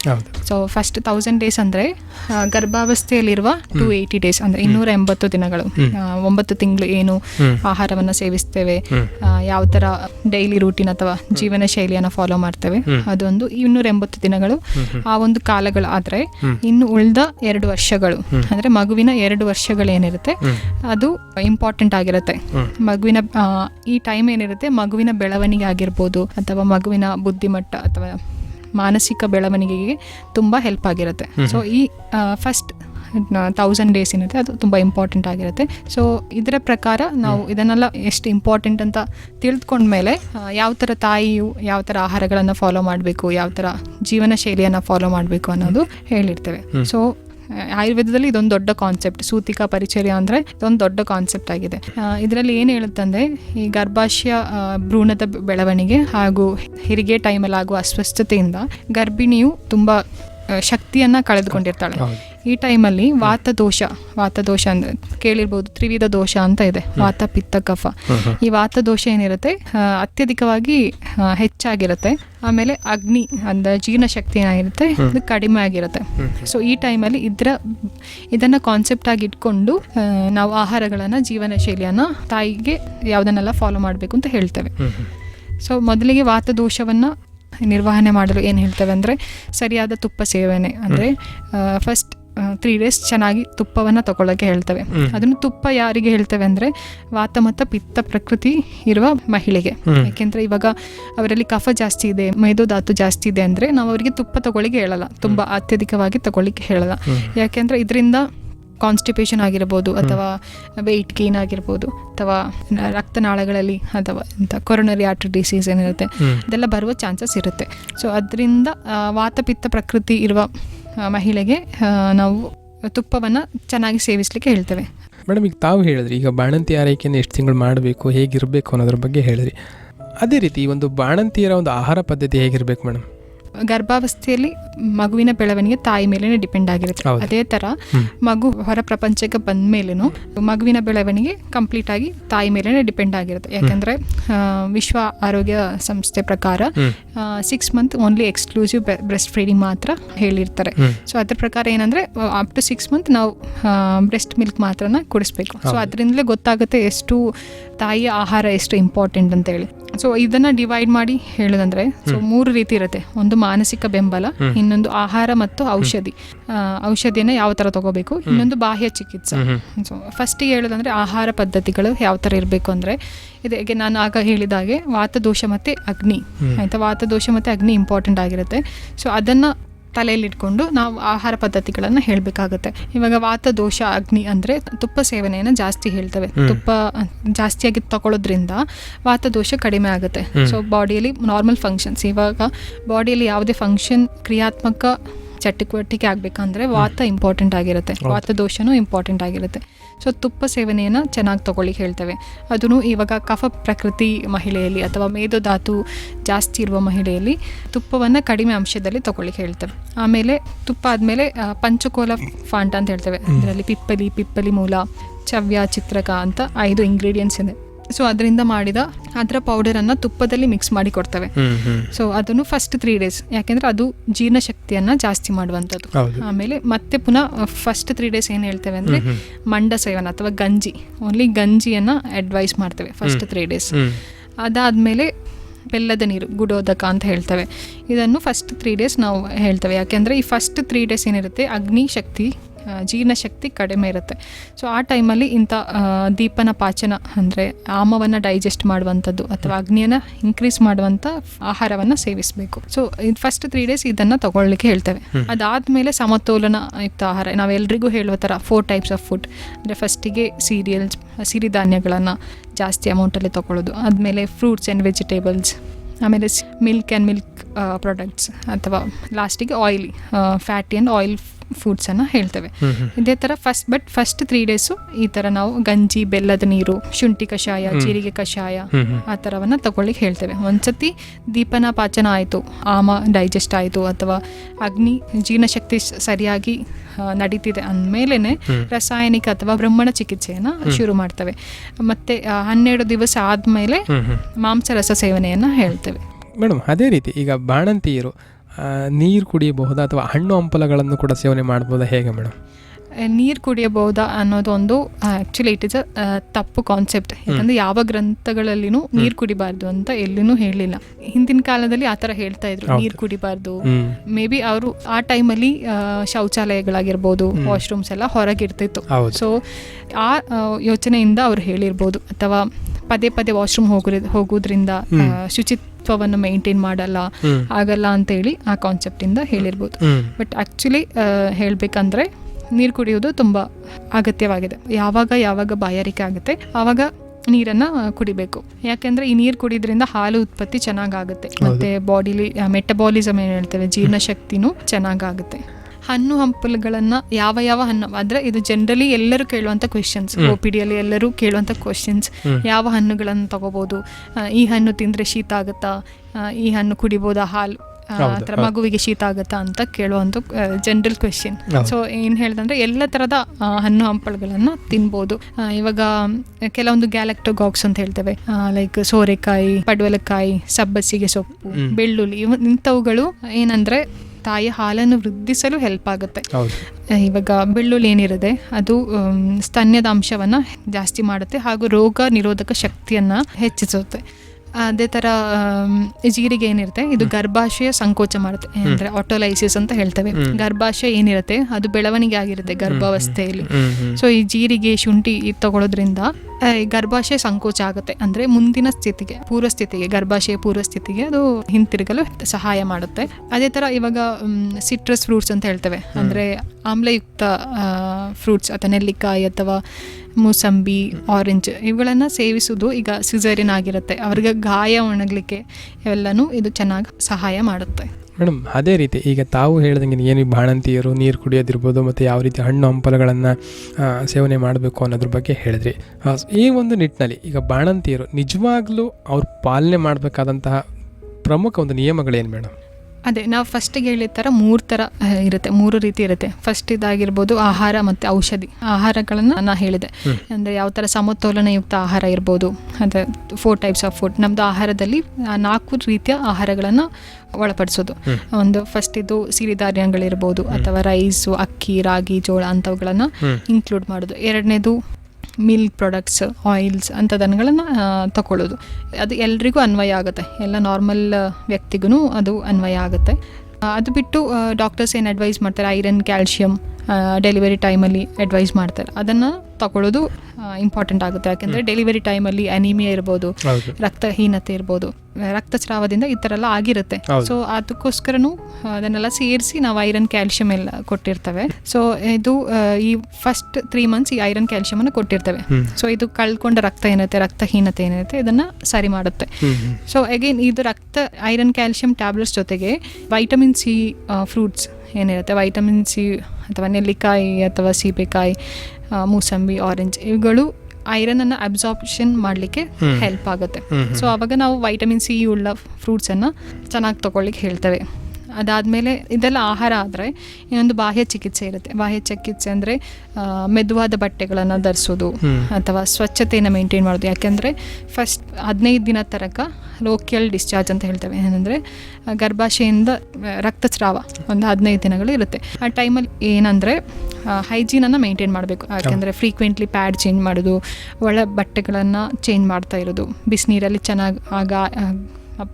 ಸೊ ಫಸ್ಟ್ ತೌಸಂಡ್ ಡೇಸ್ ಅಂದ್ರೆ ಗರ್ಭಾವಸ್ಥೆಯಲ್ಲಿರುವ ಟು ಏಯ್ಟಿ ಡೇಸ್ ಅಂದ್ರೆ ಇನ್ನೂರ ಎಂಬತ್ತು ದಿನಗಳು. ಒಂಬತ್ತು ತಿಂಗಳು ಏನು. ಆಹಾರವನ್ನು ಸೇವಿಸ್ತೇವೆ. ಯಾವ ತರ ಡೈಲಿ ರೂಟೀನ್ ಅಥವಾ ಜೀವನ ಶೈಲಿಯನ್ನು ಫಾಲೋ ಮಾಡ್ತೇವೆ. ಅದೊಂದು ಇನ್ನೂರ ಎಂಬತ್ತು ದಿನಗಳು. ಆ ಒಂದು ಕಾಲಗಳು ಆದ್ರೆ. ಇನ್ನು ಉಳಿದ ಎರಡು ವರ್ಷಗಳು. ಅಂದ್ರೆ ಮಗುವಿನ ಎರಡು ವರ್ಷಗಳೇನಿರುತ್ತೆ. ಅದು ಇಂಪಾರ್ಟೆಂಟ್ ಆಗಿರುತ್ತೆ. ಮಗುವಿನ ಈ ಟೈಮ್ ಏನಿರುತ್ತೆ ಮಗುವಿನ ಬೆಳವಣಿಗೆ ಆಗಿರ್ಬೋದು ಅಥವಾ ಮಗುವಿನ ಬುದ್ಧಿಮಟ್ಟ ಅಥವಾ ಮಾನಸಿಕ ಬೆಳವಣಿಗೆಗೆ ತುಂಬ ಹೆಲ್ಪ್ ಆಗಿರುತ್ತೆ. ಸೊ ಈ ಫಸ್ಟ್ ತೌಸಂಡ್ ಡೇಸ್ ಏನಿದೆ ಅದು ತುಂಬ ಇಂಪಾರ್ಟೆಂಟ್ ಆಗಿರುತ್ತೆ. ಸೊ ಇದರ ಪ್ರಕಾರ ನಾವು ಇದನ್ನೆಲ್ಲ ಎಷ್ಟು ಇಂಪಾರ್ಟೆಂಟ್ ಅಂತ ತಿಳಿದುಕೊಂಡ್ಮೇಲೆ ಯಾವ ಥರ ತಾಯಿಯು ಯಾವ ಥರ ಆಹಾರಗಳನ್ನು ಫಾಲೋ ಮಾಡಬೇಕು ಯಾವ ಥರ ಜೀವನ ಶೈಲಿಯನ್ನು ಫಾಲೋ ಮಾಡಬೇಕು ಅನ್ನೋದು ಹೇಳಿರ್ತೇವೆ. ಸೊ ಆಯುರ್ವೇದದಲ್ಲಿ ಇದೊಂದು ದೊಡ್ಡ ಕಾನ್ಸೆಪ್ಟ್ ಸೂತಿಕಾ ಪರಿಚರ್ಯ ಅಂದರೆ ಇದೊಂದು ದೊಡ್ಡ ಕಾನ್ಸೆಪ್ಟ್ ಆಗಿದೆ. ಇದರಲ್ಲಿ ಏನು ಹೇಳುತ್ತಂದ್ರೆ, ಈ ಗರ್ಭಾಶಯ ಭ್ರೂಣದ ಬೆಳವಣಿಗೆ ಹಾಗೂ ಹೆರಿಗೆ ಟೈಮಲ್ಲಿ ಆಗುವ ಅಸ್ವಸ್ಥತೆಯಿಂದ ಗರ್ಭಿಣಿಯು ತುಂಬ ಶಕ್ತಿಯನ್ನ ಕಳೆದುಕೊಂಡಿರ್ತಾಳೆ. ಈ ಟೈಮಲ್ಲಿ ವಾತ ದೋಷ ವಾತ ದೋಷ ಅಂದರೆ ಕೇಳಿರ್ಬೋದು ತ್ರಿವಿಧ ದೋಷ ಅಂತ ಇದೆ. ವಾತ ಪಿತ್ತ ಕಫ. ಈ ವಾತ ದೋಷ ಏನಿರುತ್ತೆ ಅತ್ಯಧಿಕವಾಗಿ ಹೆಚ್ಚಾಗಿರುತ್ತೆ. ಆಮೇಲೆ ಅಗ್ನಿ ಅಂದ್ರೆ ಜೀರ್ಣಶಕ್ತಿ ಏನಾಗಿರುತ್ತೆ? ಅದು ಕಡಿಮೆ ಆಗಿರುತ್ತೆ. ಸೊ ಈ ಟೈಮಲ್ಲಿ ಇದರ ಇದನ್ನ ಕಾನ್ಸೆಪ್ಟ್ ಆಗಿ ಇಟ್ಕೊಂಡು ನಾವು ಆಹಾರಗಳನ್ನ ಜೀವನ ಶೈಲಿಯನ್ನ ತಾಯಿಗೆ ಯಾವುದನ್ನೆಲ್ಲ ಫಾಲೋ ಮಾಡಬೇಕು ಅಂತ ಹೇಳ್ತೇವೆ. ಸೊ ಮೊದಲಿಗೆ ವಾತದೋಷವನ್ನು ನಿರ್ವಹಣೆ ಮಾಡಲು ಏನು ಹೇಳ್ತೇವೆ ಅಂದರೆ ಸರಿಯಾದ ತುಪ್ಪ ಸೇವನೆ ಅಂದರೆ ಫಸ್ಟ್ ತ್ರೀ ಡೇಸ್ ಚೆನ್ನಾಗಿ ತುಪ್ಪವನ್ನು ತಗೊಳ್ಳೋಕೆ ಹೇಳ್ತೇವೆ. ಅದನ್ನು ತುಪ್ಪ ಯಾರಿಗೆ ಹೇಳ್ತೇವೆ ಅಂದರೆ ವಾತ ಮತ್ತು ಪಿತ್ತ ಪ್ರಕೃತಿ ಇರುವ ಮಹಿಳೆಗೆ. ಯಾಕೆಂದರೆ ಇವಾಗ ಅವರಲ್ಲಿ ಕಫ ಜಾಸ್ತಿ ಇದೆ ಮೇದೋಧಾತು ಜಾಸ್ತಿ ಇದೆ ಅಂದರೆ ನಾವು ಅವರಿಗೆ ತುಪ್ಪ ತಗೊಳ್ಳಿಕ್ಕೆ ಹೇಳಲ್ಲ. ತುಂಬ ಅತ್ಯಧಿಕವಾಗಿ ತಗೊಳ್ಳಿಕ್ಕೆ ಹೇಳಲ್ಲ. ಯಾಕೆಂದರೆ ಇದರಿಂದ ಕಾನ್ಸ್ಟಿಪೇಷನ್ ಆಗಿರ್ಬೋದು ಅಥವಾ ವೆಯ್ಟ್ ಗೇನ್ ಆಗಿರ್ಬೋದು ಅಥವಾ ರಕ್ತನಾಳಗಳಲ್ಲಿ ಅಥವಾ ಎಂಥ ಕೊರೋನರಿ ಆರ್ಟರಿ ಡಿಸೀಸ್ ಏನಿರುತ್ತೆ ಅದೆಲ್ಲ ಬರುವ ಚಾನ್ಸಸ್ ಇರುತ್ತೆ. ಸೊ ಅದರಿಂದ ವಾತಪಿತ್ತ ಪ್ರಕೃತಿ ಇರುವ ಮಹಿಳೆಗೆ ನಾವು ತುಪ್ಪವನ್ನು ಚೆನ್ನಾಗಿ ಸೇವಿಸಲಿಕ್ಕೆ ಹೇಳ್ತೇವೆ. ಮೇಡಮ್ ಈಗ ತಾವು ಹೇಳಿದ್ರಿ ಈಗ ಬಾಣಂತಿ ಆರೈಕೆಯನ್ನು ಎಷ್ಟು ತಿಂಗಳು ಮಾಡಬೇಕು ಹೇಗಿರಬೇಕು ಅನ್ನೋದ್ರ ಬಗ್ಗೆ ಹೇಳಿದ್ರಿ. ಅದೇ ರೀತಿ ಈ ಒಂದು ಬಾಣಂತಿಯರ ಒಂದು ಆಹಾರ ಪದ್ಧತಿ ಹೇಗಿರಬೇಕು ಮೇಡಮ್? ಗರ್ಭಾವಸ್ಥೆಯಲ್ಲಿ ಮಗುವಿನ ಬೆಳವಣಿಗೆ ತಾಯಿ ಮೇಲೇ ಡಿಪೆಂಡ್ ಆಗಿರುತ್ತೆ. ಅದೇ ತರ ಮಗು ಹೊರ ಪ್ರಪಂಚಕ್ಕೆ ಬಂದ ಮೇಲೇನು ಮಗುವಿನ ಬೆಳವಣಿಗೆ ಕಂಪ್ಲೀಟ್ ಆಗಿ ತಾಯಿ ಮೇಲೇನೆ ಡಿಪೆಂಡ್ ಆಗಿರುತ್ತೆ. ಯಾಕಂದ್ರೆ ವಿಶ್ವ ಆರೋಗ್ಯ ಸಂಸ್ಥೆ ಪ್ರಕಾರ six month only exclusive breast feeding ಮಾತ್ರ ಹೇಳಿರ್ತಾರೆ. ಸೊ ಅದ್ರ ಪ್ರಕಾರ ಏನಂದ್ರೆ ಅಪ್ ಟು ಸಿಕ್ಸ್ ಮಂತ್ ನಾವು ಬ್ರೆಸ್ಟ್ ಮಿಲ್ಕ್ ಮಾತ್ರನ ಕುಡಿಸ್ಬೇಕು. ಸೊ ಅದರಿಂದಲೇ ಗೊತ್ತಾಗುತ್ತೆ ಎಷ್ಟು ತಾಯಿಯ ಆಹಾರ ಎಷ್ಟು ಇಂಪಾರ್ಟೆಂಟ್ ಅಂತ ಹೇಳಿ ಸೊ ಇದನ್ನ ಡಿವೈಡ್ ಮಾಡಿ ಹೇಳೋದಂದ್ರೆ ಸೊ ಮೂರು ರೀತಿ ಇರುತ್ತೆ. ಒಂದು ಮಾನಸಿಕ ಬೆಂಬಲ ಇನ್ನೊಂದು ಆಹಾರ ಮತ್ತು ಔಷಧಿ. ಆ, ಔಷಧಿನ ಯಾವ ತರ ತಗೋಬೇಕು? ಇನ್ನೊಂದು ಬಾಹ್ಯ ಚಿಕಿತ್ಸೆ. ಸೊ ಫಸ್ಟ್ ಹೇಳೋದಂದ್ರೆ ಆಹಾರ ಪದ್ಧತಿಗಳು ಯಾವ ತರ ಇರಬೇಕು ಅಂದ್ರೆ ಇದಕ್ಕೆ ನಾನು ಆಗ ಹೇಳಿದ ಹಾಗೆ ವಾತದೋಷ ಮತ್ತೆ ಅಗ್ನಿ. ಆಯ್ತಾ? ವಾತದೋಷ ಮತ್ತೆ ಅಗ್ನಿ ಇಂಪಾರ್ಟೆಂಟ್ ಆಗಿರುತ್ತೆ. ಸೊ ಅದನ್ನು ತಲೆಯಲ್ಲಿಟ್ಕೊಂಡು ನಾವು ಆಹಾರ ಪದ್ಧತಿಗಳನ್ನು ಹೇಳಬೇಕಾಗುತ್ತೆ. ಇವಾಗ ವಾತ ದೋಷ ಅಗ್ನಿ ಅಂದರೆ ತುಪ್ಪ ಸೇವನೆಯನ್ನು ಜಾಸ್ತಿ ಹೇಳ್ತವೆ. ತುಪ್ಪ ಜಾಸ್ತಿಯಾಗಿ ತಗೊಳ್ಳೋದ್ರಿಂದ ವಾತ ದೋಷ ಕಡಿಮೆ ಆಗುತ್ತೆ. ಸೊ ಬಾಡಿಯಲ್ಲಿ ನಾರ್ಮಲ್ ಫಂಕ್ಷನ್ಸ್ ಇವಾಗ ಬಾಡಿಯಲ್ಲಿ ಯಾವುದೇ ಫಂಕ್ಷನ್ ಕ್ರಿಯಾತ್ಮಕ ಚಟುವಟಿಕೆ ಆಗಬೇಕಂದ್ರೆ ವಾತ ಇಂಪಾರ್ಟೆಂಟ್ ಆಗಿರುತ್ತೆ. ವಾತ ದೋಷನೂ ಇಂಪಾರ್ಟೆಂಟ್ ಆಗಿರುತ್ತೆ. ಸೊ ತುಪ್ಪ ಸೇವನೆಯನ್ನು ಚೆನ್ನಾಗಿ ತಗೊಳ್ಳಿ ಹೇಳ್ತೇವೆ. ಅದನ್ನು ಇವಾಗ ಕಫ ಪ್ರಕೃತಿ ಮಹಿಳೆಯಲ್ಲಿ ಅಥವಾ ಮೇದೋಧಾತು ಜಾಸ್ತಿ ಇರುವ ಮಹಿಳೆಯಲ್ಲಿ ತುಪ್ಪವನ್ನು ಕಡಿಮೆ ಅಂಶದಲ್ಲಿ ತಗೊಳ್ಳಿ ಹೇಳ್ತೇವೆ. ಆಮೇಲೆ ತುಪ್ಪ ಆದಮೇಲೆ ಪಂಚಕೋಲ ಫಾಂಟ ಅಂತ ಹೇಳ್ತೇವೆ. ಅದರಲ್ಲಿ ಪಿಪ್ಪಲಿ ಪಿಪ್ಪಲಿ ಮೂಲ ಚವ್ಯ ಚಿತ್ರಕ ಅಂತ ಐದು ಇಂಗ್ರೀಡಿಯೆಂಟ್ಸ್ ಇದೆ. ಸೊ ಅದರಿಂದ ಮಾಡಿದ ಅದರ ಪೌಡರನ್ನು ತುಪ್ಪದಲ್ಲಿ ಮಿಕ್ಸ್ ಮಾಡಿ ಕೊಡ್ತವೆ. ಸೊ ಅದನ್ನು ಫಸ್ಟ್ ತ್ರೀ ಡೇಸ್ ಯಾಕೆಂದ್ರೆ ಅದು ಜೀರ್ಣಶಕ್ತಿಯನ್ನ ಜಾಸ್ತಿ ಮಾಡುವಂಥದ್ದು. ಆಮೇಲೆ ಮತ್ತೆ ಪುನಃ ಫಸ್ಟ್ ತ್ರೀ ಡೇಸ್ ಏನು ಹೇಳ್ತೇವೆ ಅಂದ್ರೆ ಮಂಡ ಸೇವನ ಅಥವಾ ಗಂಜಿ. ಓನ್ಲಿ ಗಂಜಿಯನ್ನ ಅಡ್ವೈಸ್ ಮಾಡ್ತೇವೆ ಫಸ್ಟ್ ತ್ರೀ ಡೇಸ್ ಅದಾದಮೇಲೆ ಬೆಲ್ಲದ ನೀರು ಗುಡೋದಕ ಅಂತ ಹೇಳ್ತೇವೆ. ಇದನ್ನು ಫಸ್ಟ್ ತ್ರೀ ಡೇಸ್ ನಾವು ಹೇಳ್ತೇವೆ. ಯಾಕೆಂದರೆ ಈ ಫಸ್ಟ್ ತ್ರೀ ಡೇಸ್ ಏನಿರುತ್ತೆ ಅಗ್ನಿ ಶಕ್ತಿ ಜೀರ್ಣಶಕ್ತಿ ಕಡಿಮೆ ಇರುತ್ತೆ. ಸೊ ಆ ಟೈಮಲ್ಲಿ ಇಂಥ ದೀಪನ ಪಾಚನ ಅಂದರೆ ಆಮವನ್ನು ಡೈಜೆಸ್ಟ್ ಮಾಡುವಂಥದ್ದು ಅಥವಾ ಅಗ್ನಿಯನ್ನು ಇನ್ಕ್ರೀಸ್ ಮಾಡುವಂಥ ಆಹಾರವನ್ನು ಸೇವಿಸಬೇಕು. ಸೊ ಇದು ಫಸ್ಟ್ ತ್ರೀ ಡೇಸ್ ಇದನ್ನು ತಗೊಳ್ಳಿಕ್ಕೆ ಹೇಳ್ತೇವೆ. ಅದಾದಮೇಲೆ ಸಮತೋಲನ ಯುಕ್ತ ಆಹಾರ ನಾವೆಲ್ಲರಿಗೂ ಹೇಳುವ ಥರ ಫೋರ್ ಟೈಪ್ಸ್ ಆಫ್ ಫುಡ್ ಅಂದರೆ ಫಸ್ಟಿಗೆ ಸೀರಿಯಲ್ಸ್ ಸಿರಿಧಾನ್ಯಗಳನ್ನು ಜಾಸ್ತಿ ಅಮೌಂಟಲ್ಲಿ ತಗೊಳ್ಳೋದು. ಆದಮೇಲೆ ಫ್ರೂಟ್ಸ್ ಆ್ಯಂಡ್ ವೆಜಿಟೇಬಲ್ಸ್ ಆಮೇಲೆ ಮಿಲ್ಕ್ ಆ್ಯಂಡ್ ಮಿಲ್ಕ್ ಪ್ರಾಡಕ್ಟ್ಸ್ ಅಥವಾ ಲಾಸ್ಟಿಗೆ ಆಯಿಲಿ ಫ್ಯಾಟಿ ಆ್ಯಂಡ್ ಆಯಿಲ್ ಫುಡ್ಸನ್ನು ಹೇಳ್ತೇವೆ. ಇದೇ ಥರ first but first three days ಈ ಥರ ನಾವು ಗಂಜಿ ಬೆಲ್ಲದ ನೀರು ಶುಂಠಿ ಕಷಾಯ ಜೀರಿಗೆ ಕಷಾಯ ಆ ಥರವನ್ನು ತಗೊಳ್ಳಿಕ್ಕೆ ಹೇಳ್ತೇವೆ. ಒಂದ್ಸತಿ ದೀಪನ ಪಾಚನ ಆಯಿತು ಆಮ ಡೈಜೆಸ್ಟ್ ಆಯಿತು ಅಥವಾ ಅಗ್ನಿ ಜೀರ್ಣಶಕ್ತಿ ಸರಿಯಾಗಿ ನಡೀತಿದೆ ಅಂದಮೇಲೆ ರಾಸಾಯನಿಕ ಅಥವಾ ಬ್ರಹ್ಮಣ ಚಿಕಿತ್ಸೆಯನ್ನು ಶುರು ಮಾಡ್ತೇವೆ. ಮತ್ತು ಹನ್ನೆರಡು ದಿವಸ ಆದಮೇಲೆ ಮಾಂಸರಸ ಸೇವನೆಯನ್ನು ಹೇಳ್ತೇವೆ. ಮೇಡಮ್ ಅದೇ ರೀತಿ ಈಗ ಬಾಣಂತಿಯರು ನೀರು ಕುಡಿಯಬಹುದಾ ಅಥವಾ ಹಣ್ಣು ಹಂಪಲಗಳನ್ನು ಕೂಡ ಸೇವನೆ ಮಾಡ್ಬೋದಾ ಹೇಗೆ ಮೇಡಮ್? ನೀರು ಕುಡಿಯಬಹುದಾ ಅನ್ನೋದೊಂದು ಆ್ಯಕ್ಚುಲಿ ಇಟ್ ಇಸ್ ಅ ತಪ್ಪು ಕಾನ್ಸೆಪ್ಟ್ ಯಾಕಂದರೆ ಯಾವ ಗ್ರಂಥಗಳಲ್ಲಿನೂ ನೀರು ಕುಡಿಬಾರ್ದು ಅಂತ ಎಲ್ಲಿನೂ ಹೇಳಿಲ್ಲ. ಹಿಂದಿನ ಕಾಲದಲ್ಲಿ ಆ ಥರ ಹೇಳ್ತಾ ಇದ್ರು ನೀರು ಕುಡಿಬಾರ್ದು. ಮೇ ಬಿ ಅವರು ಆ ಟೈಮಲ್ಲಿ ಶೌಚಾಲಯಗಳಾಗಿರ್ಬೋದು ವಾಶ್ರೂಮ್ಸ್ ಎಲ್ಲ ಹೊರಗಿರ್ತಿತ್ತು. ಸೊ ಆ ಯೋಚನೆಯಿಂದ ಅವ್ರು ಹೇಳಿರ್ಬೋದು. ಅಥವಾ ಪದೇ ಪದೇ ವಾಶ್ರೂಮ್ ಹೋಗೋದ್ರಿಂದ ಆ, ಶುಚಿತ್ವವನ್ನು ಮೇಂಟೈನ್ ಮಾಡಲ್ಲ ಆಗಲ್ಲ ಅಂತ ಹೇಳಿ ಆ ಕಾನ್ಸೆಪ್ಟಿಂದ ಹೇಳಿರ್ಬೋದು. ಹ್ಮ್. ಬಟ್ ಆಕ್ಚುಲಿ ಹೇಳಬೇಕಂದ್ರೆ ನೀರು ಕುಡಿಯೋದು ತುಂಬಾ ಅಗತ್ಯವಾಗಿದೆ. ಯಾವಾಗ ಯಾವಾಗ ಬಾಯಾರಿಕೆ ಆಗುತ್ತೆ ಆವಾಗ ನೀರನ್ನು ಕುಡಿಬೇಕು. ಯಾಕೆಂದರೆ ಈ ನೀರು ಕುಡಿದ್ರಿಂದ ಹಾಲು ಉತ್ಪತ್ತಿ ಚೆನ್ನಾಗಾಗುತ್ತೆ. ಮತ್ತೆ ಬಾಡಿಲಿ ಮೆಟಬಾಲಿಸಮ್ ಏನು ಹೇಳ್ತೇವೆ ಜೀರ್ಣಶಕ್ತಿನೂ ಚೆನ್ನಾಗಾಗುತ್ತೆ. ಹಣ್ಣು ಹಂಪಲುಗಳನ್ನು ಯಾವ ಯಾವ ಹಣ್ಣು ಅಂದರೆ ಇದು ಜನರಲಿ ಎಲ್ಲರೂ ಕೇಳುವಂಥ ಕ್ವೆಶನ್ಸ್ ಒ ಪಿ ಡಿಯಲ್ಲಿ ಎಲ್ಲರೂ ಕೇಳುವಂಥ ಕ್ವೆಶನ್ಸ್ ಯಾವ ಹಣ್ಣುಗಳನ್ನು ತಗೋಬೋದು? ಈ ಹಣ್ಣು ತಿಂದರೆ ಶೀತ ಆಗುತ್ತಾ? ಈ ಹಣ್ಣು ಕುಡಿಬೋದಾ ಹಾಲು? ಥರ ಮಗುವಿಗೆ ಶೀತ ಆಗುತ್ತಾ ಅಂತ ಕೇಳುವಂಥ ಜನರಲ್ ಕ್ವೆಶನ್. ಸೊ ಏನು ಹೇಳ್ದಂದ್ರೆ ಎಲ್ಲ ಥರದ ಹಣ್ಣು ಹಂಪಲುಗಳನ್ನು ತಿನ್ಬೋದು. ಇವಾಗ ಕೆಲವೊಂದು ಗ್ಯಾಲಕ್ಟೋಗಾಕ್ಸ್ ಅಂತ ಹೇಳ್ತೇವೆ. ಲೈಕ್ ಸೋರೆಕಾಯಿ ಪಡವಲಕಾಯಿ ಸಬ್ಬಸಿಗೆ ಸೊಪ್ಪು. ಬೆಳ್ಳುಳ್ಳಿ ಇವ್ ಇಂಥವುಗಳು ಏನಂದ್ರೆ ತಾಯಿಯ ಹಾಲನ್ನು ವೃದ್ಧಿಸಲು ಹೆಲ್ಪ್ ಆಗುತ್ತೆ. ಇವಾಗ ಬೆಳ್ಳುಳ್ಳಿ ಏನಿರುತ್ತೆ ಅದು ಸ್ತನ್ಯದ ಅಂಶವನ್ನು ಜಾಸ್ತಿ ಮಾಡುತ್ತೆ ಹಾಗೂ ರೋಗ ನಿರೋಧಕ ಶಕ್ತಿಯನ್ನು ಹೆಚ್ಚಿಸುತ್ತೆ. ಅದೇ ಥರ ಜೀರಿಗೆ ಏನಿರುತ್ತೆ ಇದು ಗರ್ಭಾಶಯ ಸಂಕೋಚ ಮಾಡುತ್ತೆ ಅಂದರೆ ಆಟೋಲೈಸಿಸ್ ಅಂತ ಹೇಳ್ತೇವೆ. ಗರ್ಭಾಶಯ ಏನಿರುತ್ತೆ ಅದು ಬೆಳವಣಿಗೆ ಆಗಿರುತ್ತೆ ಗರ್ಭಾವಸ್ಥೆಯಲ್ಲಿ. ಸೊ ಈ ಜೀರಿಗೆ ಶುಂಠಿ ತಗೊಳೋದ್ರಿಂದ ತಗೊಳ್ಳೋದ್ರಿಂದ ಗರ್ಭಾಶಯ ಸಂಕೋಚ ಆಗುತ್ತೆ. ಅಂದರೆ ಮುಂದಿನ ಸ್ಥಿತಿಗೆ ಪೂರ್ವ ಸ್ಥಿತಿಗೆ ಗರ್ಭಾಶಯ ಪೂರ್ವ ಸ್ಥಿತಿಗೆ ಅದು ಹಿಂತಿರುಗಲು ಸಹಾಯ ಮಾಡುತ್ತೆ. ಅದೇ ಥರ ಇವಾಗ ಸಿಟ್ರಸ್ ಫ್ರೂಟ್ಸ್ ಅಂತ ಹೇಳ್ತೇವೆ. ಅಂದರೆ ಆಮ್ಲಯುಕ್ತ ಫ್ರೂಟ್ಸ್ ಅಥವಾ ನೆಲ್ಲಿಕಾಯಿ ಅಥವಾ ಮೂಸಂಬಿ ಆರೆಂಜ್ ಇವುಗಳನ್ನು ಸೇವಿಸುವುದು ಈಗ ಸಿಸರಿನ್ ಆಗಿರುತ್ತೆ. ಅವ್ರಿಗೆ ಗಾಯ ಒಣಗಲಿಕ್ಕೆ ಇವೆಲ್ಲನೂ ಇದು ಚೆನ್ನಾಗಿ ಸಹಾಯ ಮಾಡುತ್ತೆ. ಮೇಡಮ್, ಅದೇ ರೀತಿ ಈಗ ತಾವು ಹೇಳ್ದಂಗೆ ಏನು ಬಾಣಂತಿಯರು ನೀರು ಕುಡಿಯೋದಿರ್ಬೋದು ಮತ್ತು ಯಾವ ರೀತಿ ಹಣ್ಣು ಹಂಪಲುಗಳನ್ನು ಸೇವನೆ ಮಾಡಬೇಕು ಅನ್ನೋದ್ರ ಬಗ್ಗೆ ಹೇಳಿದ್ರಿ. ಈ ಒಂದು ನಿಟ್ಟಿನಲ್ಲಿ ಈಗ ಬಾಣಂತಿಯರು ನಿಜವಾಗ್ಲೂ ಅವ್ರು ಪಾಲನೆ ಮಾಡಬೇಕಾದಂತಹ ಪ್ರಮುಖ ಒಂದು ನಿಯಮಗಳೇನು ಮೇಡಮ್? ಅದೇ ನಾವು ಫಸ್ಟಿಗೆ ಹೇಳಿದ ಥರ ಮೂರು ಥರ ಇರುತ್ತೆ ಮೂರು ರೀತಿ ಇರುತ್ತೆ. ಫಸ್ಟ್ ಇದಾಗಿರ್ಬೋದು ಆಹಾರ ಮತ್ತು ಔಷಧಿ. ಆಹಾರಗಳನ್ನು ನಾನು ಹೇಳಿದೆ. ಅಂದರೆ ಯಾವ ಥರ ಸಮತೋಲನಯುಕ್ತ ಆಹಾರ ಇರ್ಬೋದು ಅಂದರೆ ಫೋರ್ ಟೈಪ್ಸ್ ಆಫ್ ಫುಡ್ ನಮ್ಮದು ಆಹಾರದಲ್ಲಿ ನಾಲ್ಕು ರೀತಿಯ ಆಹಾರಗಳನ್ನು ಒಳಪಡಿಸೋದು. ಒಂದು ಫಸ್ಟ್ ಇದು ಸಿರಿಧಾನ್ಯಗಳಿರ್ಬೋದು ಅಥವಾ ರೈಸು ಅಕ್ಕಿ ರಾಗಿ ಜೋಳ ಅಂಥವುಗಳನ್ನು. ಇನ್ಕ್ಲೂಡ್ ಮಾಡೋದು. ಎರಡನೇದು ಮಿಲ್ಕ್ ಪ್ರಾಡಕ್ಟ್ಸ್ ಆಯಿಲ್ಸ್ ಅಂಥದನ್ನುಗಳನ್ನು ತಗೊಳ್ಳೋದು ಅದು ಎಲ್ರಿಗೂ ಅನ್ವಯ ಆಗುತ್ತೆ. ಎಲ್ಲ ನಾರ್ಮಲ್ ವ್ಯಕ್ತಿಗೂ ಅದು ಅನ್ವಯ ಆಗುತ್ತೆ. ಅದು ಬಿಟ್ಟು ಡಾಕ್ಟರ್ಸ್ ಏನು ಅಡ್ವೈಸ್ ಮಾಡ್ತಾರೆ? ಐರನ್ ಕ್ಯಾಲ್ಶಿಯಂ ಡೆಲಿವರಿ ಟೈಮಲ್ಲಿ ಅಡ್ವೈಸ್ ಮಾಡ್ತಾರೆ. ಅದನ್ನು ತಗೊಳ್ಳೋದು ಇಂಪಾರ್ಟೆಂಟ್ ಆಗುತ್ತೆ. ಯಾಕೆಂದರೆ ಡೆಲಿವರಿ ಟೈಮಲ್ಲಿ ಅನಿಮಿಯಾ ಇರ್ಬೋದು ರಕ್ತಹೀನತೆ ಇರ್ಬೋದು ರಕ್ತಸ್ರಾವದಿಂದ ಈ ಥರ ಎಲ್ಲ ಆಗಿರುತ್ತೆ. ಸೊ ಅದಕ್ಕೋಸ್ಕರನೂ ಅದನ್ನೆಲ್ಲ ಸೇರಿಸಿ ನಾವು ಐರನ್ ಕ್ಯಾಲ್ಶಿಯಂ ಎಲ್ಲ ಕೊಟ್ಟಿರ್ತೇವೆ. ಸೊ ಇದು ಈ ಫಸ್ಟ್ ತ್ರೀ ಮಂತ್ಸ್ ಈ ಐರನ್ ಕ್ಯಾಲ್ಶಿಯಮನ್ನು ಕೊಟ್ಟಿರ್ತೇವೆ. ಸೊ ಇದು ಕಳ್ಕೊಂಡ ರಕ್ತ ಏನಿರುತ್ತೆ ರಕ್ತಹೀನತೆ ಏನಿರುತ್ತೆ ಇದನ್ನು ಸರಿ ಮಾಡುತ್ತೆ. ಸೊ ಅಗೇನ್ ಇದು ರಕ್ತ ಐರನ್ ಕ್ಯಾಲ್ಶಿಯಂ ಟ್ಯಾಬ್ಲೆಟ್ಸ್ ಜೊತೆಗೆ ವೈಟಮಿನ್ ಸಿ ಫ್ರೂಟ್ಸ್ ಏನಿರುತ್ತೆ ವೈಟಮಿನ್ ಸಿ ಅಥವಾ ನೆಲ್ಲಿಕಾಯಿ ಅಥವಾ ಸೀಬೆಕಾಯಿ ಮೂಸಂಬಿ ಆರೆಂಜ್ ಇವುಗಳು ಐರನನ್ನು ಅಬ್ಸಾರ್ಪ್ಷನ್ ಮಾಡಲಿಕ್ಕೆ. ಹೆಲ್ಪ್ ಆಗುತ್ತೆ. ಸೊ ಆವಾಗ ನಾವು ವೈಟಮಿನ್ ಸಿ ಉಳ್ಳ ಫ್ರೂಟ್ಸನ್ನು ಚೆನ್ನಾಗಿ ತೊಗೊಳ್ಳಿಕ್ಕೆ ಹೇಳ್ತೇವೆ ಅದಾದಮೇಲೆ ಇದೆಲ್ಲ ಆಹಾರ ಆದರೆ ಇನ್ನೊಂದು ಬಾಹ್ಯ ಚಿಕಿತ್ಸೆ ಇರುತ್ತೆ. ಬಾಹ್ಯ ಚಿಕಿತ್ಸೆ ಅಂದರೆ ಮೆದುವಾದ ಬಟ್ಟೆಗಳನ್ನು ಧರಿಸೋದು ಅಥವಾ ಸ್ವಚ್ಛತೆಯನ್ನು ಮೇಂಟೈನ್ ಮಾಡೋದು. ಯಾಕೆಂದರೆ ಫಸ್ಟ್ ಹದಿನೈದು ದಿನ ತನಕ ಲೋಕಿಯಲ್ ಡಿಸ್ಚಾರ್ಜ್ ಅಂತ ಹೇಳ್ತೇವೆ. ಏನಂದರೆ ಗರ್ಭಾಶಯದಿಂದ ರಕ್ತಸ್ರಾವ ಒಂದು ಹದಿನೈದು ದಿನಗಳು ಇರುತ್ತೆ. ಆ ಟೈಮಲ್ಲಿ ಏನಂದರೆ ಹೈಜೀನನ್ನು ಮೇಂಟೈನ್ ಮಾಡಬೇಕು. ಯಾಕೆಂದರೆ ಫ್ರೀಕ್ವೆಂಟ್ಲಿ ಪ್ಯಾಡ್ ಚೇಂಜ್ ಮಾಡೋದು ಒಳ ಬಟ್ಟೆಗಳನ್ನು ಚೇಂಜ್ ಮಾಡ್ತಾ ಇರೋದು. ಬಿಸಿನೀರಲ್ಲಿ ಚೆನ್ನಾಗಿ ಆಗ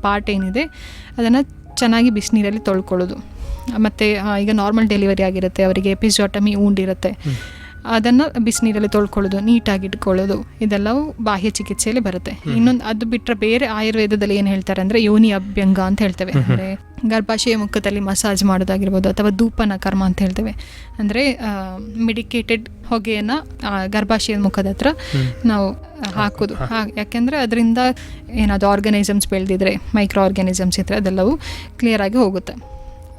ಪಾರ್ಟ್ ಏನಿದೆ ಅದನ್ನು ಚೆನ್ನಾಗಿ ಬಿಸಿನೀರಲ್ಲಿ ತೊಳ್ಕೊಳ್ಳೋದು. ಮತ್ತು ಈಗ ನಾರ್ಮಲ್ ಡೆಲಿವರಿ ಆಗಿರುತ್ತೆ ಅವರಿಗೆ ಎಪಿಸೋಟಮಿ ಉಂಡಿರುತ್ತೆ. ಅದನ್ನು ಬಿಸಿನೀರಲ್ಲಿ ತೊಳ್ಕೊಳ್ಳೋದು ನೀಟಾಗಿ ಇಟ್ಕೊಳ್ಳೋದು ಇದೆಲ್ಲವೂ ಬಾಹ್ಯ ಚಿಕಿತ್ಸೆಯಲ್ಲಿ ಬರುತ್ತೆ. ಇನ್ನೊಂದು ಅದು ಬಿಟ್ಟರೆ ಬೇರೆ ಆಯುರ್ವೇದದಲ್ಲಿ ಏನು ಹೇಳ್ತಾರೆ ಅಂದರೆ ಯೋನಿ ಅಭ್ಯಂಗ ಅಂತ ಹೇಳ್ತೇವೆ. ಅಂದರೆ ಗರ್ಭಾಶಯ ಮುಖದಲ್ಲಿ ಮಸಾಜ್ ಮಾಡೋದಾಗಿರ್ಬೋದು ಅಥವಾ ಧೂಪನ ಕರ್ಮ ಅಂತ ಹೇಳ್ತೇವೆ. ಅಂದರೆ ಮೆಡಿಕೇಟೆಡ್ ಹೊಗೆಯನ್ನು ಗರ್ಭಾಶಯದ ಮುಖದ ಹತ್ರ ನಾವು ಹಾಕೋದು. ಯಾಕೆಂದರೆ ಅದರಿಂದ ಏನಾದರೂ ಆರ್ಗನೈಸಮ್ಸ್ ಬೆಳೆದಿದ್ರೆ ಮೈಕ್ರೋ ಆರ್ಗನೈಸಮ್ಸ್ ಇದ್ದರೆ ಅದೆಲ್ಲವೂ ಕ್ಲಿಯರಾಗಿ ಹೋಗುತ್ತೆ.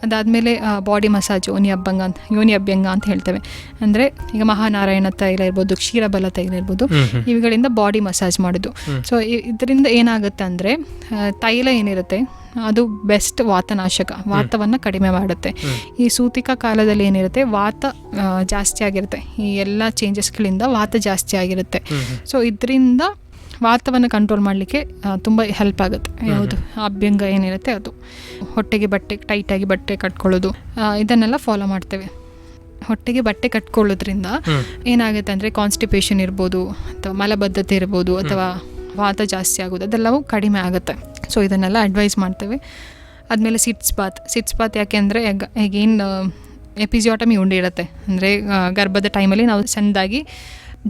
ಅದಾದಮೇಲೆ ಬಾಡಿ ಮಸಾಜ್ ಯೋನಿ ಅಭ್ಯಂಗ ಅಂತ ಯೋನಿ ಅಭ್ಯಂಗ ಅಂತ ಹೇಳ್ತೇವೆ. ಅಂದರೆ ಈಗ ಮಹಾನಾರಾಯಣ ತೈಲ ಇರ್ಬೋದು ಕ್ಷೀರಬಲ ತೈಲ ಇರ್ಬೋದು. ಇವುಗಳಿಂದ ಬಾಡಿ ಮಸಾಜ್ ಮಾಡೋದು. ಸೊ ಇದರಿಂದ ಏನಾಗುತ್ತೆ ಅಂದರೆ ತೈಲ ಏನಿರುತ್ತೆ ಅದು ಬೆಸ್ಟ್ ವಾತನಾಶಕ ವಾತವನ್ನು ಕಡಿಮೆ ಮಾಡುತ್ತೆ. ಈ ಸೂತಿಕ ಕಾಲದಲ್ಲಿ ಏನಿರುತ್ತೆ ವಾತ ಜಾಸ್ತಿ ಆಗಿರುತ್ತೆ. ಈ ಎಲ್ಲ ಚೇಂಜಸ್ಗಳಿಂದ ವಾತ ಜಾಸ್ತಿ ಆಗಿರುತ್ತೆ. ಸೊ ಇದರಿಂದ ವಾತವನ್ನು ಕಂಟ್ರೋಲ್ ಮಾಡಲಿಕ್ಕೆ ತುಂಬ ಹೆಲ್ಪ್ ಆಗುತ್ತೆ. ಯಾವುದು ಅಭ್ಯಂಗ ಏನಿರುತ್ತೆ ಅದು. ಹೊಟ್ಟೆಗೆ ಬಟ್ಟೆ ಟೈಟಾಗಿ ಬಟ್ಟೆ ಕಟ್ಕೊಳ್ಳೋದು ಇದನ್ನೆಲ್ಲ ಫಾಲೋ ಮಾಡ್ತೇವೆ. ಹೊಟ್ಟೆಗೆ ಬಟ್ಟೆ ಕಟ್ಕೊಳ್ಳೋದ್ರಿಂದ ಏನಾಗುತ್ತೆ ಅಂದರೆ ಕಾನ್ಸ್ಟಿಪೇಷನ್ ಇರ್ಬೋದು ಅಥವಾ ಮಲಬದ್ಧತೆ ಇರ್ಬೋದು ಅಥವಾ ವಾತ ಜಾಸ್ತಿ ಆಗೋದು ಅದೆಲ್ಲವೂ ಕಡಿಮೆ ಆಗುತ್ತೆ. ಸೊ ಇದನ್ನೆಲ್ಲ ಅಡ್ವೈಸ್ ಮಾಡ್ತೇವೆ. ಆದಮೇಲೆ ಸಿಟ್ಸ್ ಬಾತ್ ಸಿಟ್ಸ್ ಬಾತ್ ಯಾಕೆ ಅಂದರೆ ಈಗೇನು ಎಪಿಸಿಯೋಟಮಿ ಉಂಡಿರುತ್ತೆ. ಅಂದರೆ ಗರ್ಭದ ಟೈಮಲ್ಲಿ ನಾವು ಸಣ್ಣದಾಗಿ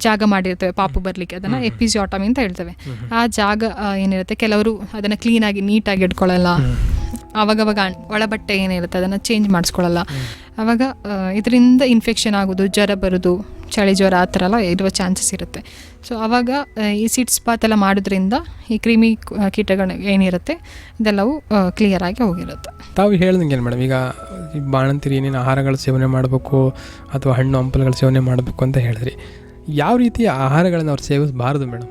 ಜಾಗ ಮಾಡಿರ್ತೇವೆ ಪಾಪು ಬರಲಿಕ್ಕೆ. ಅದನ್ನು ಎಪಿಸಿಯೋಟಮಿ ಅಂತ ಹೇಳ್ತೇವೆ. ಆ ಜಾಗ ಏನಿರುತ್ತೆ? ಕೆಲವರು ಅದನ್ನು ಕ್ಲೀನಾಗಿ ನೀಟಾಗಿ ಇಟ್ಕೊಳ್ಳಲ್ಲ. ಆವಾಗವಾಗ ಒಳಬಟ್ಟೆ ಏನಿರುತ್ತೆ ಅದನ್ನು ಚೇಂಜ್ ಮಾಡಿಸ್ಕೊಳ್ಳಲ್ಲ. ಅವಾಗ ಇದರಿಂದ ಇನ್ಫೆಕ್ಷನ್ ಆಗೋದು ಜ್ವರ ಬರೋದು ಚಳಿ ಜ್ವರ ಆ ಥರ ಎಲ್ಲ ಇರುವ ಚಾನ್ಸಸ್ ಇರುತ್ತೆ. ಸೊ ಅವಾಗ ಈ ಸಿಟ್ಸ್ ಪಾತ್ ಎಲ್ಲ ಮಾಡೋದ್ರಿಂದ ಈ ಕ್ರಿಮಿ ಕೀಟಗಳು ಏನಿರುತ್ತೆ ಇದೆಲ್ಲವೂ ಕ್ಲಿಯರ್ ಆಗಿ ಹೋಗಿರುತ್ತೆ. ತಾವು ಹೇಳ್ದಂಗೆ ಮೇಡಮ್? ಈಗ ಈ ಬಾಣಂತಿರಿ ಏನೇನು ಆಹಾರಗಳ ಸೇವನೆ ಮಾಡಬೇಕು ಅಥವಾ ಹಣ್ಣು ಹಂಪಲುಗಳ ಸೇವನೆ ಮಾಡಬೇಕು ಅಂತ ಹೇಳಿದ್ರಿ. ಯಾವ ರೀತಿಯ ಆಹಾರಗಳನ್ನು ಅವ್ರು ಸೇವಿಸಬಾರದು ಮೇಡಮ್?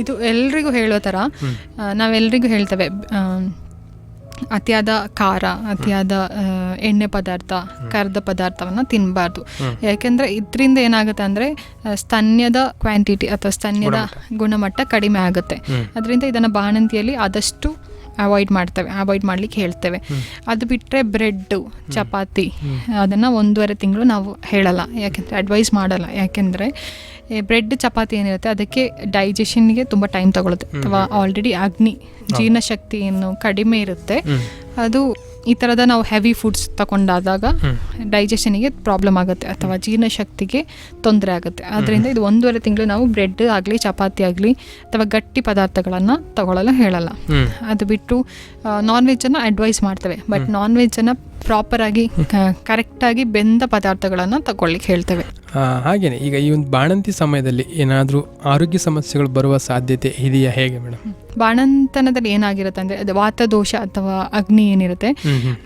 ಇದು ಎಲ್ರಿಗೂ ಹೇಳೋ ಥರ. ನಾವೆಲ್ರಿಗೂ ಹೇಳ್ತೇವೆ ಅತಿಯಾದ ಖಾರ ಅತಿಯಾದ ಎಣ್ಣೆ ಪದಾರ್ಥ ಕರ್ದ ಪದಾರ್ಥವನ್ನು ತಿನ್ನಬಾರ್ದು ಯಾಕೆಂದರೆ ಇದರಿಂದ ಏನಾಗುತ್ತೆ ಅಂದರೆ ಸ್ತನ್ಯದ ಕ್ವಾಂಟಿಟಿ ಅಥವಾ ಸ್ತನ್ಯದ ಗುಣಮಟ್ಟ. ಕಡಿಮೆ ಆಗುತ್ತೆ. ಅದರಿಂದ ಇದನ್ನು ಬಾಣಂತಿಯಲ್ಲಿ ಆದಷ್ಟು ಅವಾಯ್ಡ್ ಮಾಡ್ತೇವೆ ಅವಾಯ್ಡ್ ಮಾಡಲಿಕ್ಕೆ ಹೇಳ್ತೇವೆ. ಅದು ಬಿಟ್ಟರೆ ಬ್ರೆಡ್ಡು ಚಪಾತಿ ಅದನ್ನು ಒಂದೂವರೆ ತಿಂಗಳು ನಾವು ಹೇಳಲ್ಲ. ಯಾಕೆಂದರೆ ಅಡ್ವೈಸ್ ಮಾಡಲ್ಲ. ಯಾಕೆಂದರೆ ಬ್ರೆಡ್ ಚಪಾತಿ ಏನಿರುತ್ತೆ ಅದಕ್ಕೆ ಡೈಜೆಷನ್ಗೆ ತುಂಬ ಟೈಮ್ ತಗೊಳುತ್ತೆ. ಅಥವಾ ಆಲ್ರೆಡಿ ಅಗ್ನಿ ಜೀರ್ಣಶಕ್ತಿ ಏನು ಕಡಿಮೆ ಇರುತ್ತೆ. ಅದು ಈ ಥರದ ನಾವು ಹೆವಿ ಫುಡ್ಸ್ ತಗೊಂಡಾದಾಗ ಡೈಜೆಷನಿಗೆ ಪ್ರಾಬ್ಲಮ್ ಆಗುತ್ತೆ ಅಥವಾ ಜೀರ್ಣಶಕ್ತಿಗೆ ತೊಂದರೆ ಆಗುತ್ತೆ. ಆದ್ದರಿಂದ ಇದು ಒಂದೂವರೆ ತಿಂಗಳು ನಾವು ಬ್ರೆಡ್ ಆಗಲಿ ಚಪಾತಿ ಆಗಲಿ ಅಥವಾ ಗಟ್ಟಿ ಪದಾರ್ಥಗಳನ್ನು ತಗೊಳ್ಳಲು ಹೇಳಲ್ಲ. ಅದು ಬಿಟ್ಟು ನಾನ್ ವೆಜ್ಜನ್ನು ಅಡ್ವೈಸ್ ಮಾಡ್ತೇವೆ. ಬಟ್ ನಾನ್ ವೆಜ್ಜನ್ನು ಪ್ರಾಪರಾಗಿ ಕರೆಕ್ಟಾಗಿ ಬೆಂದ ಪದಾರ್ಥಗಳನ್ನು ತಗೊಳ್ಳಿಕ್ಕೆ ಹೇಳ್ತೇವೆ. ಆ, ಹಾಗೇನೆ ಈಗ ಈ ಒಂದು ಬಾಣಂತಿ ಸಮಯದಲ್ಲಿ ಏನಾದರೂ ಆರೋಗ್ಯ ಸಮಸ್ಯೆಗಳು ಬರುವ ಸಾಧ್ಯತೆ ಇದೆಯಾ ಹೇಗೆ ಮೇಡಮ್ ಬಾಣಂತನದಲ್ಲಿ ಏನಾಗಿರುತ್ತೆ ಅಂದರೆ ಅದು ವಾತದೋಷ ಅಥವಾ ಅಗ್ನಿ ಏನಿರುತ್ತೆ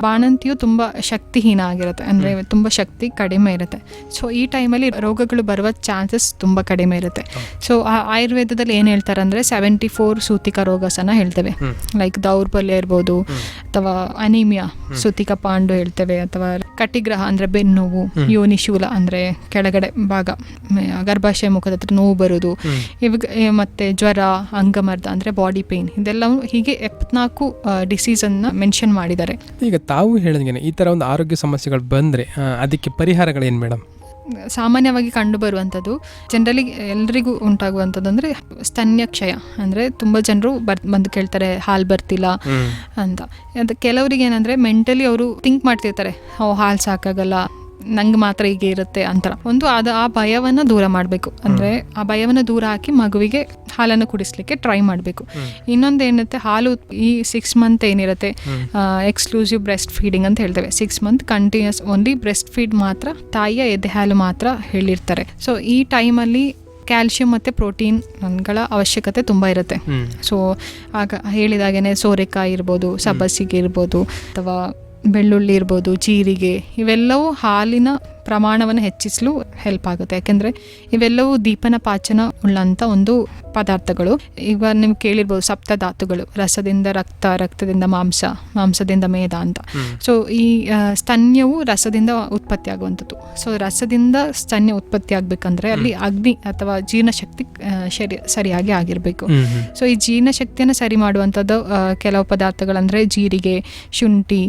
ಬಾಣಂತಿಯು ತುಂಬ ಶಕ್ತಿಹೀನ ಆಗಿರುತ್ತೆ ಅಂದರೆ ತುಂಬ ಶಕ್ತಿ ಕಡಿಮೆ ಇರುತ್ತೆ. ಸೊ ಈ ಟೈಮಲ್ಲಿ ರೋಗಗಳು ಬರುವ ಚಾನ್ಸಸ್ ತುಂಬ ಕಡಿಮೆ ಇರುತ್ತೆ. ಸೊ ಆಯುರ್ವೇದದಲ್ಲಿ ಏನು ಹೇಳ್ತಾರೆ ಅಂದರೆ ಸೆವೆಂಟಿ ಫೋರ್ ಸೂತಿಕ ರೋಗಸನ ಹೇಳ್ತೇವೆ. ಲೈಕ್ ದೌರ್ಬಲ್ಯ ಇರ್ಬೋದು ಅಥವಾ ಅನಿಮಿಯಾ ಸೂತಿಕ ಪಾಂಡು ಹೇಳ್ತೇವೆ ಅಥವಾ ಕಟಿಗ್ರಹ ಅಂದರೆ ನೋವು ಯೋನಿಶೂಲ ಅಂದರೆ ಕೆಳಗಡೆ ಭಾಗ ಮ- ಗರ್ಭಾಶಯ ಮುಖದ ಹತ್ರ ನೋವು ಬರೋದು ಇವಾಗ ಮತ್ತೆ ಜ್ವರ ಅಂಗಮರ್ದ ಅಂದ್ರೆ ಬಾಡಿ ಪೇನ್ ಇದೆಲ್ಲವೂ ಹೀಗೆ ಎಪ್ಪತ್ನಾಲ್ಕು ಡಿಸೀಸನ್ನು ಮೆನ್ಷನ್ ಮಾಡಿದ್ದಾರೆ. ಈಗ ತಾವು ಹೇಳಿದ್ಗೇನೆ ಈ ಥರ ಒಂದು ಆರೋಗ್ಯ ಸಮಸ್ಯೆಗಳು ಬಂದ್ರೆ ಅದಕ್ಕೆ ಪರಿಹಾರಗಳೇನು ಮೇಡಮ್? ಸಾಮಾನ್ಯವಾಗಿ ಕಂಡುಬರುವಂಥದ್ದು ಜನರಲಿ ಎಲ್ರಿಗೂ ಉಂಟಾಗುವಂಥದ್ದು ಅಂದರೆ ಸ್ತನ್ಯಕ್ಷಯ ಅಂದರೆ ತುಂಬ ಜನರು ಬರ್ ಬಂದು ಕೇಳ್ತಾರೆ ಹಾಲು ಬರ್ತಿಲ್ಲ ಅಂತ. ಅದು ಕೆಲವರಿಗೆ ಏನಂದರೆ ಮೆಂಟಲಿ ಅವರು ಥಿಂಕ್ ಮಾಡ್ತಿರ್ತಾರೆ ಓ ಹಾಲು ಸಾಕಾಗಲ್ಲ ನಂಗೆ ಮಾತ್ರ ಹೀಗೆ ಇರುತ್ತೆ ಅಂತರ. ಒಂದು ಅದು ಆ ಭಯವನ್ನು ದೂರ ಮಾಡಬೇಕು. ಅಂದರೆ ಆ ಭಯವನ್ನು ದೂರ ಹಾಕಿ ಮಗುವಿಗೆ ಹಾಲನ್ನು ಕುಡಿಸ್ಲಿಕ್ಕೆ ಟ್ರೈ ಮಾಡಬೇಕು. ಇನ್ನೊಂದು ಏನಿರುತ್ತೆ ಹಾಲು ಈ ಸಿಕ್ಸ್ ಮಂತ್ ಏನಿರುತ್ತೆ ಎಕ್ಸ್ಕ್ಲೂಸಿವ್ ಬ್ರೆಸ್ಟ್ ಫೀಡಿಂಗ್ ಅಂತ ಹೇಳ್ತೇವೆ. Six month continuous only breastfeed ಮಾತ್ರ ತಾಯಿಯ ಎದೆ ಹಾಲು ಮಾತ್ರ ಹೇಳಿರ್ತಾರೆ. ಸೊ ಈ ಟೈಮಲ್ಲಿ ಕ್ಯಾಲ್ಶಿಯಂ ಮತ್ತು ಪ್ರೋಟೀನ್ಗಳ ಅವಶ್ಯಕತೆ ತುಂಬ ಇರುತ್ತೆ. ಸೊ ಆಗ ಹೇಳಿದಾಗೇ ಸೋರೆಕಾಯಿ ಇರ್ಬೋದು ಸಬ್ಬಸಿಗೆ ಇರ್ಬೋದು ಅಥವಾ ಬೆಳ್ಳುಳ್ಳಿ ಇರ್ಬೋದು ಜೀರಿಗೆ ಇವೆಲ್ಲವೂ ಹಾಲಿನ ಪ್ರಮಾಣವನ್ನು ಹೆಚ್ಚಿಸಲು ಹೆಲ್ಪ್ ಆಗುತ್ತೆ. ಯಾಕೆಂದರೆ ಇವೆಲ್ಲವೂ ದೀಪನ ಪಾಚನ ಉಳ್ಳಂಥ ಒಂದು ಪದಾರ್ಥಗಳು. ಈಗ ನೀವು ಕೇಳಿರ್ಬೋದು ಸಪ್ತಧಾತುಗಳು ರಸದಿಂದ ರಕ್ತ ರಕ್ತದಿಂದ ಮಾಂಸ ಮಾಂಸದಿಂದ ಮೇದ ಅಂತ. ಸೊ ಈ ಸ್ತನ್ಯವು ರಸದಿಂದ ಉತ್ಪತ್ತಿ ಆಗುವಂಥದ್ದು. ಸೊ ರಸದಿಂದ ಸ್ತನ್ಯ ಉತ್ಪತ್ತಿ ಆಗಬೇಕಂದ್ರೆ ಅಲ್ಲಿ ಅಗ್ನಿ ಅಥವಾ ಜೀರ್ಣಶಕ್ತಿ ಶರಿ ಸರಿ ಸರಿಯಾಗಿ ಆಗಿರಬೇಕು. ಸೊ ಈ ಜೀರ್ಣಶಕ್ತಿಯನ್ನು ಸರಿ ಮಾಡುವಂಥದ್ದು ಕೆಲವು ಪದಾರ್ಥಗಳಂದರೆ ಜೀರಿಗೆ ಶುಂಠಿ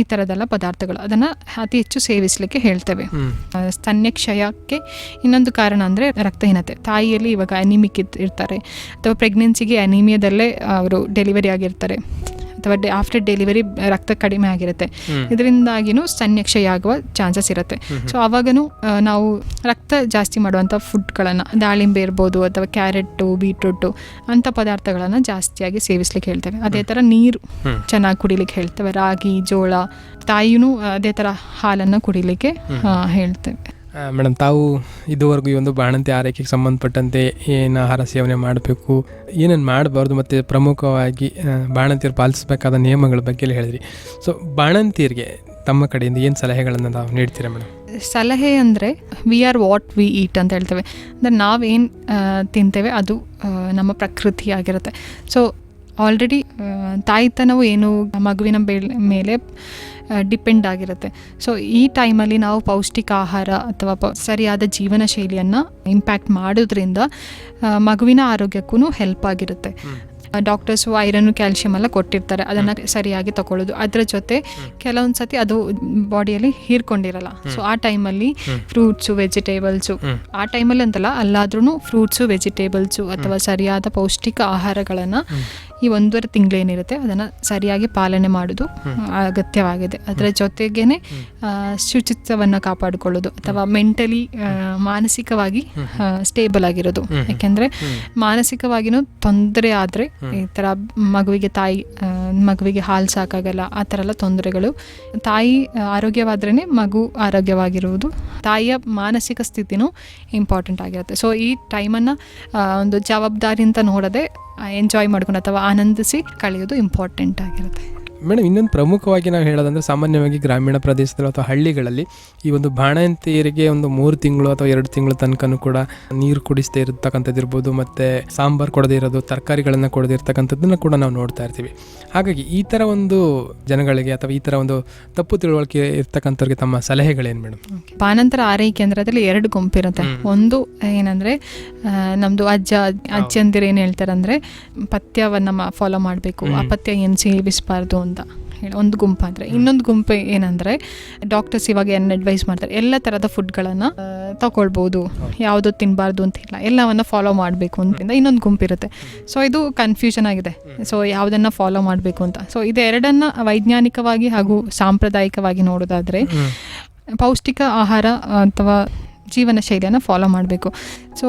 ಈ ಥರದೆಲ್ಲ ಪದಾರ್ಥಗಳು. ಅದನ್ನು ಅತಿ ಹೆಚ್ಚು ಸೇವಿಸಲಿಕ್ಕೆ ಹೇಳ್ತೇವೆ. ಸ್ತನ್ಯಕ್ಷಯಕ್ಕೆ ಇನ್ನೊಂದು ಕಾರಣ ಅಂದರೆ ರಕ್ತಹೀನತೆ. ತಾಯಿಯಲ್ಲಿ ಇವಾಗ ಅನಿಮಿಕ್ ಇರ್ತಾರೆ. ಅಥವಾ ಪ್ರೆಗ್ನೆನ್ಸಿಗೆ ಅನಿಮಿಯದಲ್ಲೇ ಅವರು ಡೆಲಿವರಿ ಆಗಿರ್ತಾರೆ. ಅಥವಾ ಆಫ್ಟರ್ ಡೆಲಿವರಿ ರಕ್ತ ಕಡಿಮೆ ಆಗಿರುತ್ತೆ. ಇದರಿಂದಾಗಿನೂ ಸ್ತನ್ಯಕ್ಷಯ ಆಗುವ ಚಾನ್ಸಸ್ ಇರುತ್ತೆ ಸೊ ಅವಾಗನು ನಾವು ರಕ್ತ ಜಾಸ್ತಿ ಮಾಡುವಂಥ ಫುಡ್ಗಳನ್ನು ದಾಳಿಂಬೆ ಇರ್ಬೋದು ಅಥವಾ ಕ್ಯಾರೆಟು ಬೀಟ್ರೂಟು ಅಂಥ ಪದಾರ್ಥಗಳನ್ನು ಜಾಸ್ತಿಯಾಗಿ ಸೇವಿಸ್ಲಿಕ್ಕೆ ಹೇಳ್ತೇವೆ. ಅದೇ ಥರ ನೀರು ಚೆನ್ನಾಗಿ ಕುಡಿಲಿಕ್ಕೆ ಹೇಳ್ತೇವೆ. ರಾಗಿ ಜೋಳ ತಾಯಿಯೂ ಅದೇ ಥರ ಹಾಲನ್ನು ಕುಡಿಲಿಕ್ಕೆ ಹೇಳ್ತೇವೆ. ಮೇಡಮ್, ತಾವು ಇದುವರೆಗೂ ಈ ಒಂದು ಬಾಣಂತಿ ಆರೈಕೆಗೆ ಸಂಬಂಧಪಟ್ಟಂತೆ ಏನು ಆಹಾರ ಸೇವನೆ ಮಾಡಬೇಕು, ಏನೇನು ಮಾಡಬಾರ್ದು, ಮತ್ತು ಪ್ರಮುಖವಾಗಿ ಬಾಣಂತಿಯರು ಪಾಲಿಸಬೇಕಾದ ನಿಯಮಗಳ ಬಗ್ಗೆ ಎಲ್ಲ ಹೇಳಿದ್ರಿ. ಸೊ ಬಾಣಂತಿಯರಿಗೆ ತಮ್ಮ ಕಡೆಯಿಂದ ಏನು ಸಲಹೆಗಳನ್ನು ನಾವು ನೀಡ್ತೀರಾ ಮೇಡಮ್? ಸಲಹೆ ಅಂದರೆ we are what we eat ಅಂತ ಹೇಳ್ತೇವೆ. ಅಂದರೆ, ನಾವೇನು ತಿಂತೇವೆ, ಅದು ನಮ್ಮ ಪ್ರಕೃತಿ ಆಗಿರುತ್ತೆ. ಸೊ ಆಲ್ರೆಡಿ ತಾಯ್ತನವು ಏನು ಮಗುವಿನ ಮೇಲೆ ಡಿಪೆಂಡ್ ಆಗಿರುತ್ತೆ. ಸೊ ಈ ಟೈಮಲ್ಲಿ ನಾವು ಪೌಷ್ಟಿಕ ಆಹಾರ ಅಥವಾ ಸರಿಯಾದ ಜೀವನ ಶೈಲಿಯನ್ನು ಇಂಪ್ಯಾಕ್ಟ್ ಮಾಡೋದ್ರಿಂದ ಮಗುವಿನ ಆರೋಗ್ಯಕ್ಕೂ ಹೆಲ್ಪ್ ಆಗಿರುತ್ತೆ. ಡಾಕ್ಟರ್ಸು ಐರನ್ ಕ್ಯಾಲ್ಸಿಯಂ ಎಲ್ಲ ಕೊಟ್ಟಿರ್ತಾರೆ. ಅದನ್ನು ಸರಿಯಾಗಿ ತಗೊಳ್ಳೋದು ಅದರ ಜೊತೆ ಕೆಲವೊಂದು ಸತಿ ಅದು ಬಾಡಿಯಲ್ಲಿ ಹೀರ್ಕೊಂಡಿರಲ್ಲ. ಸೊ ಆ ಟೈಮಲ್ಲಿ ಫ್ರೂಟ್ಸು ವೆಜಿಟೇಬಲ್ಸು ಆ ಟೈಮಲ್ಲಿ ಅಂತಲ್ಲ ಅಲ್ಲಾದ್ರೂ ಫ್ರೂಟ್ಸು ವೆಜಿಟೇಬಲ್ಸು ಅಥವಾ ಸರಿಯಾದ ಪೌಷ್ಟಿಕ ಆಹಾರಗಳನ್ನು ಈ ಒಂದೂವರೆ ತಿಂಗಳೇನಿರುತ್ತೆ ಅದನ್ನು ಸರಿಯಾಗಿ ಪಾಲನೆ ಮಾಡೋದು ಅಗತ್ಯವಾಗಿದೆ. ಅದರ ಜೊತೆಗೇನೆ ಶುಚಿತ್ವವನ್ನು ಕಾಪಾಡಿಕೊಳ್ಳೋದು ಅಥವಾ ಮೆಂಟಲಿ ಮಾನಸಿಕವಾಗಿ ಸ್ಟೇಬಲ್ ಆಗಿರೋದು. ಯಾಕೆಂದರೆ ಮಾನಸಿಕವಾಗಿನೂ ತೊಂದರೆ ಆದರೆ ಈ ಥರ ಮಗುವಿಗೆ ತಾಯಿ ಮಗುವಿಗೆ ಹಾಲು ಸಾಕಾಗಲ್ಲ ಆ ಥರ ಎಲ್ಲ ತೊಂದರೆಗಳು. ತಾಯಿ ಆರೋಗ್ಯವಾದ್ರೇ ಮಗು ಆರೋಗ್ಯವಾಗಿರುವುದು. ತಾಯಿಯ ಮಾನಸಿಕ ಸ್ಥಿತಿನೂ ಇಂಪಾರ್ಟೆಂಟ್ ಆಗಿರುತ್ತೆ. ಸೊ ಈ ಟೈಮನ್ನು ಒಂದು ಜವಾಬ್ದಾರಿ ಅಂತ ನೋಡದೆ ಎಂಜಾಯ್ ಮಾಡ್ಕೊಂಡು ಅಥವಾ ಆನಂದಿಸಿ ಕಳೆಯೋದು ಇಂಪಾರ್ಟೆಂಟ್ ಆಗಿರುತ್ತೆ. ಮೇಡಮ್ ಇನ್ನೊಂದು ಪ್ರಮುಖವಾಗಿ ನಾವು ಹೇಳೋದಂದ್ರೆ ಸಾಮಾನ್ಯವಾಗಿ ಗ್ರಾಮೀಣ ಪ್ರದೇಶದಲ್ಲಿ ಅಥವಾ ಹಳ್ಳಿಗಳಲ್ಲಿ ಈ ಒಂದು ಬಾಣಂತಿಯರಿಗೆ ಒಂದು ಮೂರು ತಿಂಗಳು ಅಥವಾ ಎರಡು ತಿಂಗಳು ತನಕನೂ ಕೂಡ ನೀರು ಕುಡಿಸದೇ ಇರತಕ್ಕಂಥದ್ದು ಇರ್ಬೋದು ಮತ್ತು ಸಾಂಬಾರು ಕೊಡದೇ ಇರೋದು ತರಕಾರಿಗಳನ್ನು ಕೊಡದೇ ಇರತಕ್ಕಂಥದ್ದನ್ನು ಕೂಡ ನಾವು ನೋಡ್ತಾ ಇರ್ತೀವಿ. ಹಾಗಾಗಿ ಈ ಥರ ಒಂದು ಜನಗಳಿಗೆ ಅಥವಾ ಈ ಥರ ಒಂದು ತಪ್ಪು ತಿಳುವಳಿಕೆ ಇರ್ತಕ್ಕಂಥವ್ರಿಗೆ ತಮ್ಮ ಸಲಹೆಗಳೇನು ಮೇಡಮ್? ಬಾನಂತರ ಆರೈಕೆ ಕೇಂದ್ರದಲ್ಲಿ ಎರಡು ಗುಂಪಿರುತ್ತೆ. ಒಂದು ಏನಂದ್ರೆ ನಮ್ಮದು ನಮ್ದು ಅಜ್ಜ ಅಜ್ಜಂದಿರು ಏನು ಹೇಳ್ತಾರಂದ್ರೆ ಪಥ್ಯವನ್ನ ಫಾಲೋ ಮಾಡಬೇಕು. ಆ ಪಥ್ಯ ಏನು ಸೇವಿಸಬಾರ್ದು ಅಂತ. ಹೇಳಿ ಒಂದು ಗುಂಪಾದ್ರೆ ಇನ್ನೊಂದು ಗುಂಪು ಏನಂದ್ರೆ ಡಾಕ್ಟರ್ಸ್ ಇವಾಗ ಏನು ಅಡ್ವೈಸ್ ಮಾಡ್ತಾರೆ ಎಲ್ಲ ಥರದ ಫುಡ್ಗಳನ್ನು ತಗೊಳ್ಬೋದು ಯಾವುದು ತಿನ್ನಬಾರ್ದು ಅಂತ ಎಲ್ಲವನ್ನು ಎಲ್ಲವನ್ನ ಫಾಲೋ ಮಾಡಬೇಕು ಅಂತ ಇನ್ನೊಂದು ಗುಂಪಿರುತ್ತೆ ಸೊ ಇದು ಕನ್ಫ್ಯೂಷನ್ ಆಗಿದೆ. ಸೊ ಯಾವುದನ್ನು ಫಾಲೋ ಮಾಡಬೇಕು ಅಂತ. ಸೊ ಇದೆರಡನ್ನು ವೈಜ್ಞಾನಿಕವಾಗಿ ಹಾಗೂ ಸಾಂಪ್ರದಾಯಿಕವಾಗಿ ನೋಡೋದಾದ್ರೆ ಪೌಷ್ಟಿಕ ಆಹಾರ ಅಥವಾ ಜೀವನ ಶೈಲಿಯನ್ನು ಫಾಲೋ ಮಾಡಬೇಕು. ಸೊ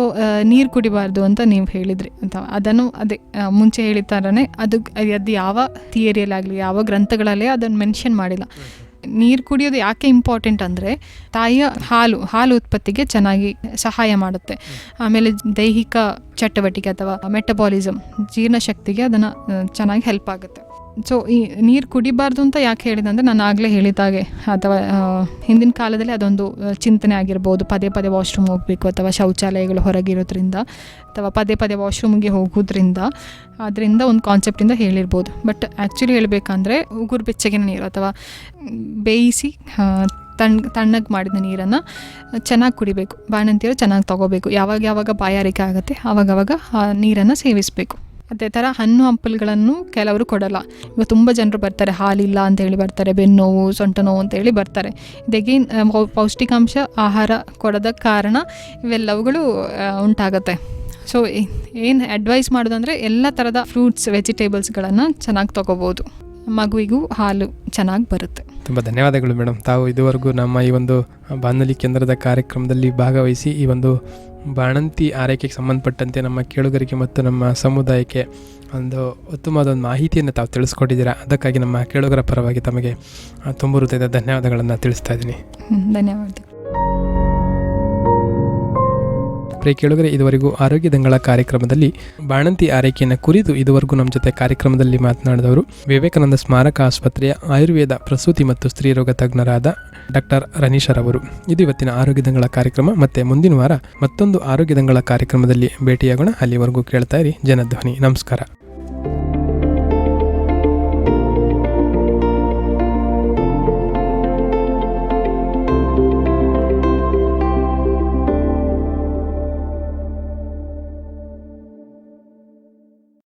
ನೀರು ಕುಡಿಬಾರ್ದು ಅಂತ ನೀವು ಹೇಳಿದ್ರಿ. ಅಂತ ಅದನ್ನು ಅದೇ ಮುಂಚೆ ಹೇಳಿದ ಥರನೇ ಅದು ಅದು ಯಾವ ಥಿಯರಿಯಲ್ಲಾಗಲಿ, ಯಾವ ಗ್ರಂಥಗಳಲ್ಲೇ ಅದನ್ನು ಮೆನ್ಷನ್ ಮಾಡಿಲ್ಲ. ನೀರು ಕುಡಿಯೋದು ಯಾಕೆ ಇಂಪಾರ್ಟೆಂಟ್ ಅಂದರೆ ತಾಯಿಯ ಹಾಲು ಹಾಲು ಉತ್ಪತ್ತಿಗೆ ಚೆನ್ನಾಗಿ ಸಹಾಯ ಮಾಡುತ್ತೆ. ಆಮೇಲೆ ದೈಹಿಕ ಚಟುವಟಿಕೆ ಅಥವಾ ಮೆಟಬಾಲಿಸಮ್ ಜೀರ್ಣಶಕ್ತಿಗೆ ಅದನ್ನು ಚೆನ್ನಾಗಿ ಹೆಲ್ಪ್ ಆಗುತ್ತೆ. ಸೊ ಈ ನೀರು ಕುಡಿಬಾರ್ದು ಅಂತ ಯಾಕೆ ಹೇಳಿದೆ ಅಂದರೆ ನಾನು ಆಗಲೇ ಹೇಳಿದಾಗೆ ಅಥವಾ ಹಿಂದಿನ ಕಾಲದಲ್ಲಿ ಅದೊಂದು ಚಿಂತನೆ ಆಗಿರ್ಬೋದು, ಪದೇ ಪದೇ ವಾಶ್ರೂಮ್ ಹೋಗಬೇಕು ಅಥವಾ ಶೌಚಾಲಯಗಳು ಹೊರಗಿರೋದ್ರಿಂದ, ಅಥವಾ ಪದೇ ಪದೇ ವಾಶ್ರೂಮ್ಗೆ ಹೋಗೋದ್ರಿಂದ ಅದರಿಂದ ಒಂದು ಕಾನ್ಸೆಪ್ಟಿಂದ ಹೇಳಿರ್ಬೋದು. ಬಟ್ ಆ್ಯಕ್ಚುಲಿ ಹೇಳಬೇಕಂದ್ರೆ, ಉಗುರು ಬೆಚ್ಚಗಿನ ನೀರು ಅಥವಾ ಬೇಯಿಸಿ ತಣ್ಣ ತಣ್ಣಗೆ ಮಾಡಿದ ನೀರನ್ನು ಚೆನ್ನಾಗಿ ಕುಡಿಬೇಕು. ಬಾಣಂತಿಯರು ಚೆನ್ನಾಗಿ ತಗೋಬೇಕು. ಯಾವಾಗ ಯಾವಾಗ ಬಾಯಾರಿಕೆ ಆಗುತ್ತೆ ಆವಾಗವಾಗ ಆ ನೀರನ್ನು ಸೇವಿಸಬೇಕು. ಅದೇ ಥರ ಹಣ್ಣು ಹಂಪಲುಗಳನ್ನು ಕೆಲವರು ಕೊಡಲ್ಲ. ಈಗ ತುಂಬ ಜನರು ಬರ್ತಾರೆ, ಹಾಲಿಲ್ಲ ಅಂತ ಹೇಳಿ ಬರ್ತಾರೆ, ಬೆನ್ನೋವು, ಸೊಂಟ ನೋವು ಅಂತ ಹೇಳಿ ಬರ್ತಾರೆ. ಇದಗೇನ್ ಪೌಷ್ಟಿಕಾಂಶ ಆಹಾರ ಕೊಡದ ಕಾರಣ ಇವೆಲ್ಲವುಗಳು ಉಂಟಾಗುತ್ತೆ. ಸೊ ಏನು ಅಡ್ವೈಸ್ ಮಾಡೋದಂದರೆ ಎಲ್ಲ ಥರದ ಫ್ರೂಟ್ಸ್ ವೆಜಿಟೇಬಲ್ಸ್ಗಳನ್ನು ಚೆನ್ನಾಗಿ ತಗೋಬೋದು. ಮಗುವಿಗೂ ಹಾಲು ಚೆನ್ನಾಗಿ ಬರುತ್ತೆ. ತುಂಬ ಧನ್ಯವಾದಗಳು ಮೇಡಮ್. ತಾವು ಇದುವರೆಗೂ ನಮ್ಮ ಈ ಒಂದು ಬಾನುಲಿ ಕೇಂದ್ರದ ಕಾರ್ಯಕ್ರಮದಲ್ಲಿ ಭಾಗವಹಿಸಿ ಈ ಒಂದು ಬಾಣಂತಿ ಆರೈಕೆಗೆ ಸಂಬಂಧಪಟ್ಟಂತೆ ನಮ್ಮ ಕೇಳುಗರಿಗೆ ಮತ್ತು ನಮ್ಮ ಸಮುದಾಯಕ್ಕೆ ಒಂದು ಉತ್ತಮವಾದ ಒಂದು ಮಾಹಿತಿಯನ್ನು ತಾವು ತಿಳಿಸ್ಕೊಟ್ಟಿದ್ದೀರಾ? ಅದಕ್ಕಾಗಿ ನಮ್ಮ ಕೇಳುಗರ ಪರವಾಗಿ ತಮಗೆ ತುಂಬ ಹೃದಯದ ಧನ್ಯವಾದಗಳನ್ನು ತಿಳಿಸ್ತಾ ಇದ್ದೀನಿ. ಹ್ಮ್, ಪ್ರಿಯ ಕೇಳಿದರೆ ಇದುವರೆಗೂ ಆರೋಗ್ಯ ದಂಗಳ ಕಾರ್ಯಕ್ರಮದಲ್ಲಿ ಬಾಣಂತಿ ಆರೈಕೆಯನ್ನು ಕುರಿತು ಇದುವರೆಗೂ ನಮ್ಮ ಜೊತೆ ಕಾರ್ಯಕ್ರಮದಲ್ಲಿ ಮಾತನಾಡಿದವರು ವಿವೇಕಾನಂದ ಸ್ಮಾರಕ ಆಸ್ಪತ್ರೆಯ ಆಯುರ್ವೇದ ಪ್ರಸೂತಿ ಮತ್ತು ಸ್ತ್ರೀರೋಗ ತಜ್ಞರಾದ ಡಾಕ್ಟರ್ ರನೀಶರ್ ಅವರು ಇದು ಇವತ್ತಿನ ಆರೋಗ್ಯ ದಂಗಳ ಕಾರ್ಯಕ್ರಮ. ಮತ್ತೆ ಮುಂದಿನ ವಾರ ಮತ್ತೊಂದು ಆರೋಗ್ಯ ದಂಗಳ ಕಾರ್ಯಕ್ರಮದಲ್ಲಿ ಭೇಟಿಯಾಗೋಣ. ಅಲ್ಲಿವರೆಗೂ ಕೇಳ್ತಾ ಇರಿ. ಜನಧ್ವನಿ. ನಮಸ್ಕಾರ.